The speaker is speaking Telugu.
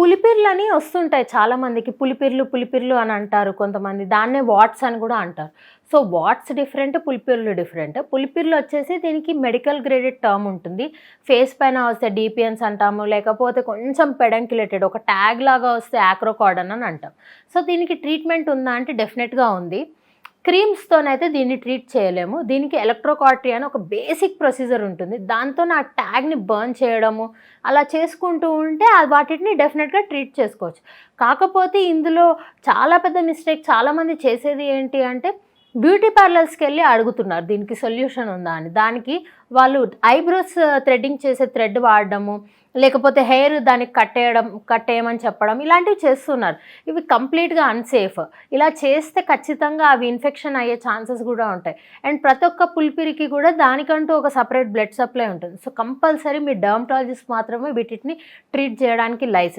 పులిపిర్లని వస్తుంటాయి చాలామందికి. పులిపిర్లు పులిపిర్లు అని అంటారు కొంతమంది. దాన్నే వాట్స్ అని కూడా అంటారు. సో వాట్స్ డిఫరెంట్ పులిపిర్లు డిఫరెంట్. పులిపిర్లు వచ్చేసి దీనికి మెడికల్ గ్రేడెడ్ టర్మ్ ఉంటుంది. ఫేస్ పైన వస్తే డిపిఎన్స్ అంటాము. లేకపోతే కొంచెం పెడంకిలేటెడ్ ఒక ట్యాగ్ లాగా వస్తే యాక్రోకాడన్ అని అంటాం. సో దీనికి ట్రీట్మెంట్ ఉందా అంటే డెఫినెట్గా ఉంది. క్రీమ్స్తోనైతే దీన్ని ట్రీట్ చేయలేము. దీనికి ఎలక్ట్రోకాటరీ అని ఒక బేసిక్ ప్రొసీజర్ ఉంటుంది. దాంతో నా ట్యాగ్ని బర్న్ చేయడము అలా చేసుకుంటూ ఉంటే వాటిని డెఫినెట్గా ట్రీట్ చేసుకోవచ్చు. కాకపోతే ఇందులో చాలా పెద్ద మిస్టేక్ చాలామంది చేసేది ఏంటి అంటే బ్యూటీ పార్లర్స్కి వెళ్ళి అడుగుతున్నారు దీనికి సొల్యూషన్ ఉందా అని. దానికి వాళ్ళు ఐబ్రోస్ థ్రెడ్డింగ్ చేసే థ్రెడ్ వాడడము లేకపోతే హెయిర్ దానికి కట్టేయడం కట్టేయమని చెప్పడం ఇలాంటివి చేస్తున్నారు. ఇవి కంప్లీట్గా అన్సేఫ్. ఇలా చేస్తే ఖచ్చితంగా అవి ఇన్ఫెక్షన్ అయ్యే ఛాన్సెస్ కూడా ఉంటాయి. అండ్ ప్రతి ఒక్క పులిపిరికి కూడా దానికంటూ ఒక సపరేట్ బ్లడ్ సప్లై ఉంటుంది. సో కంపల్సరీ మీ డర్మటాలజిస్ట్ మాత్రమే వీటిని ట్రీట్ చేయడానికి లైసెన్స్